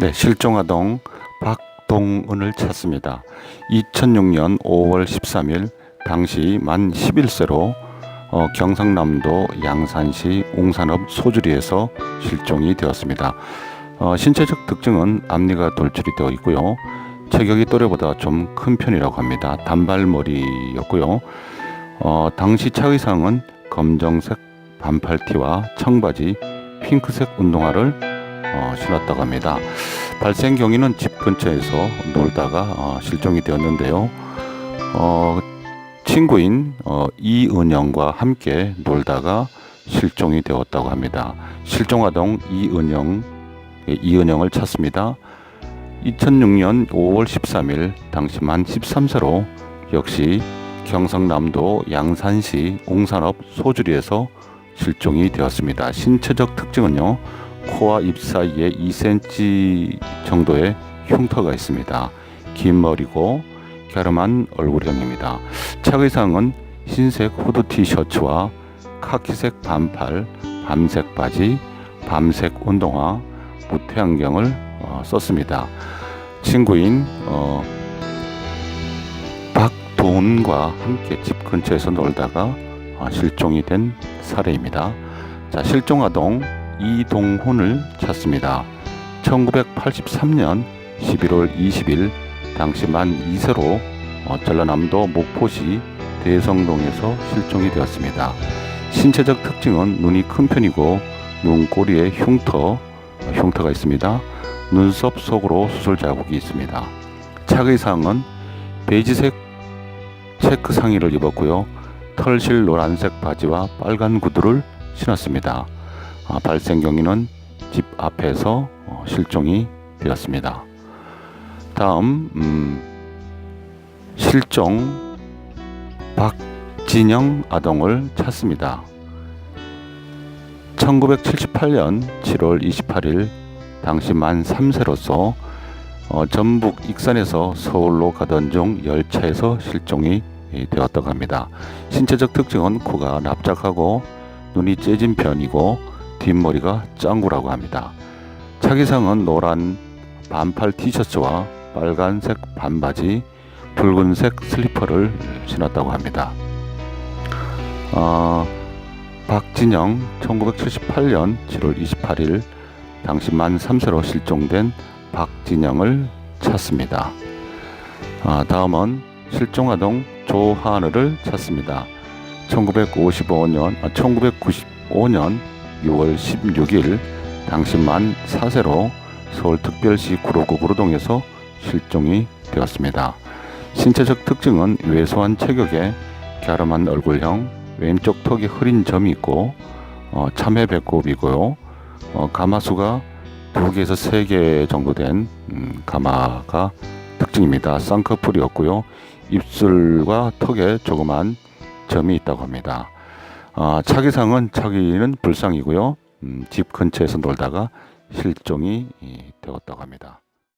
네, 실종아동 박동은을 찾습니다. 2006년 5월 13일 당시 만 11세로 어, 경상남도 양산시 웅산읍 소주리에서 실종이 되었습니다. 어, 신체적 특징은 앞니가 돌출이 되어 있고요. 체격이 또래보다 좀 큰 편이라고 합니다. 단발머리였고요. 어, 당시 차 의상은 검정색 반팔티와 청바지, 핑크색 운동화를 어, 신었다고 합니다. 발생 경위는 집 근처에서 놀다가 어, 실종이 되었는데요. 어, 친구인 어, 이은영과 함께 놀다가 실종이 되었다고 합니다. 실종아동 이은영, 예, 이은영을 찾습니다. 2006년 5월 13일 당시 만 13세로 역시 경상남도 양산시 옹산읍 소주리에서 실종이 되었습니다. 신체적 특징은요. 코와 입 사이에 2cm 정도의 흉터가 있습니다. 긴 머리고 갸름한 얼굴형입니다. 착의상은 흰색 후드 티셔츠와 카키색 반팔, 밤색 바지, 밤색 운동화, 무태 안경을 어, 썼습니다. 친구인 어, 박도훈과 함께 집 근처에서 놀다가 어, 실종이 된 사례입니다. 자, 실종 아동 이동훈을 찾습니다. 1983년 11월 20일 당시 만 2세로 어, 전라남도 목포시 대성동에서 실종이 되었습니다. 신체적 특징은 눈이 큰 편이고 눈꼬리에 흉터, 흉터가 있습니다. 눈썹 속으로 수술 자국이 있습니다. 착의 상은 베이지색 체크 상의를 입었고요. 털실 노란색 바지와 빨간 구두를 신었습니다. 아, 발생 경위는 집 앞에서 어, 실종이 되었습니다. 다음 음, 실종 박진영 아동을 찾습니다. 1978년 7월 28일 당시 만 3세로서 어, 전북 익산에서 서울로 가던 중 열차에서 실종이 이, 되었다고 합니다. 신체적 특징은 코가 납작하고 눈이 째진 편이고 뒷머리가 짱구라고 합니다. 차기상은 노란 반팔 티셔츠와 빨간색 반바지, 붉은색 슬리퍼를 신었다고 합니다. 어, 박진영 1978년 7월 28일 당시 만 3세로 실종된 박진영을 찾습니다. 아, 다음은 실종아동 조하늘을 찾습니다. 1955년, 아, 1995년 6월 16일 당시 만 4세로 서울특별시 구로구 구로동에서 실종이 되었습니다. 신체적 특징은 왜소한 체격에 갸름한 얼굴형, 왼쪽 턱에 흐린 점이 있고 어, 참외 배꼽이고요. 어, 가마수가 두 개에서 세 개 정도 된 음, 가마가 특징입니다. 쌍꺼풀이었고요. 입술과 턱에 조그만 점이 있다고 합니다. 아, 차기상은 차기는 불상이고요. 음, 집 근처에서 놀다가 실종이 이, 되었다고 합니다.